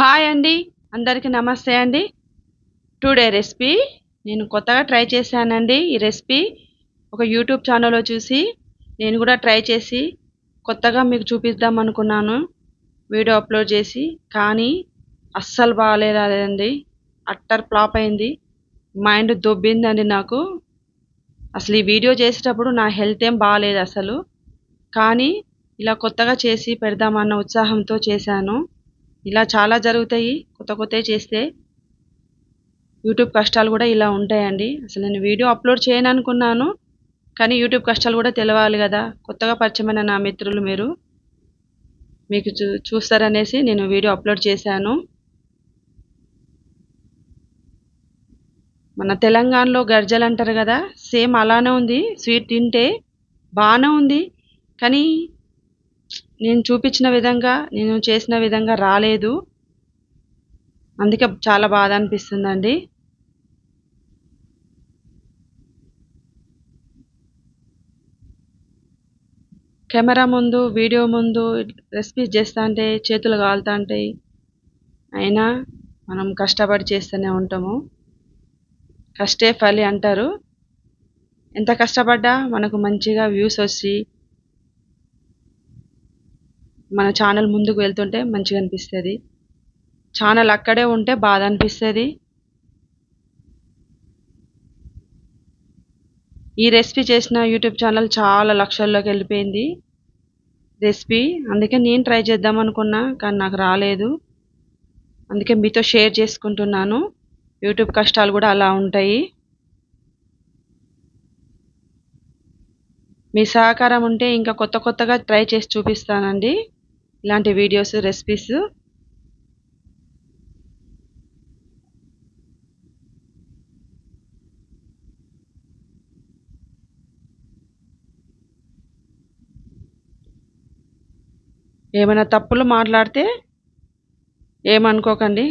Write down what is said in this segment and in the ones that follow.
Hi అండి. అందరికీ నమస్తే అండి. టుడే రెసిపీ నేను కొత్తగా ట్రై చేశానండి ఈ రెసిపీ. ఒక యూట్యూబ్ ఛానల్లో చూసి నేను కూడా ట్రై చేసి కొత్తగా మీకు చూపిద్దాం అనుకున్నాను. వీడియో అప్లోడ్ చేసి కానీ అస్సలు బాగాలేదండి. అట్టర్ ఫ్లాప్ అయింది. మైండ్ దొబ్బిందండి నాకు. అసలు ఈ వీడియో చేసేటప్పుడు నా హెల్త్ ఏం బాగాలేదు అసలు. కానీ ఇలా కొత్తగా చేసి పెడదామన్న ఉత్సాహంతో చేశాను. ఇలా చాలా జరుగుతాయి. కొత్త కొత్తవి చేస్తే యూట్యూబ్ కష్టాలు కూడా ఇలా ఉంటాయండి. అసలు నేను వీడియో అప్లోడ్ చేయను అనుకున్నాను కానీ యూట్యూబ్ కష్టాలు కూడా తెలవాలి కదా. కొత్తగా పరిచయమైన నా మిత్రులు మీరు మీకు చూ చూస్తారనేసి నేను వీడియో అప్లోడ్ చేశాను. మన తెలంగాణలో గర్జలు అంటారు కదా సేమ్ అలానే ఉంది. స్వీట్ తింటే బాగానే ఉంది కానీ నేను చూపించిన విధంగా నేను చేసిన విధంగా రాలేదు. అందుకే చాలా బాధ అనిపిస్తుందండి. కెమెరా ముందు వీడియో ముందు రెసిపీస్ చేస్తా అంటే చేతులు కాలుతా ఉంటాయి అయినా మనం కష్టపడి చేస్తూనే ఉంటాము. కష్టే ఫలి అంటారు. ఎంత కష్టపడ్డా మనకు మంచిగా వ్యూస్ వచ్చి మన ఛానల్ ముందుకు వెళ్తుంటే మంచిగా అనిపిస్తుంది. ఛానల్ అక్కడే ఉంటే బాధ అనిపిస్తుంది. ఈ రెసిపీ చేసిన యూట్యూబ్ ఛానల్ చాలా లక్షల్లోకి వెళ్ళిపోయింది. రెసిపీ అందుకే నేను ట్రై చేద్దాం అనుకున్నా కానీ నాకు రాలేదు. అందుకే మీతో షేర్ చేసుకుంటున్నాను. యూట్యూబ్ కష్టాలు కూడా అలా ఉంటాయి. మీ సహకారం ఉంటే ఇంకా కొత్త కొత్తగా ట్రై చేసి చూపిస్తానండి. ఇలాంటి వీడియోస్ రెసిపీస్ ఏమైనా తప్పులు మాట్లాడితే ఏమనుకోకండి.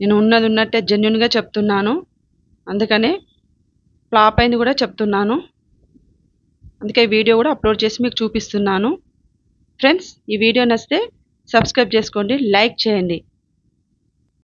నేను ఉన్నది ఉన్నట్టే జెన్యున్గా చెప్తున్నాను. అందుకనే ఫ్లాప్ అయింది కూడా చెప్తున్నాను. అందుకే వీడియో కూడా అప్లోడ్ చేసి మీకు చూపిస్తున్నాను. ఫ్రెండ్స్ ఈ వీడియో నచ్చితే సబ్స్క్రైబ్ చేసుకోండి లైక్ చేయండి.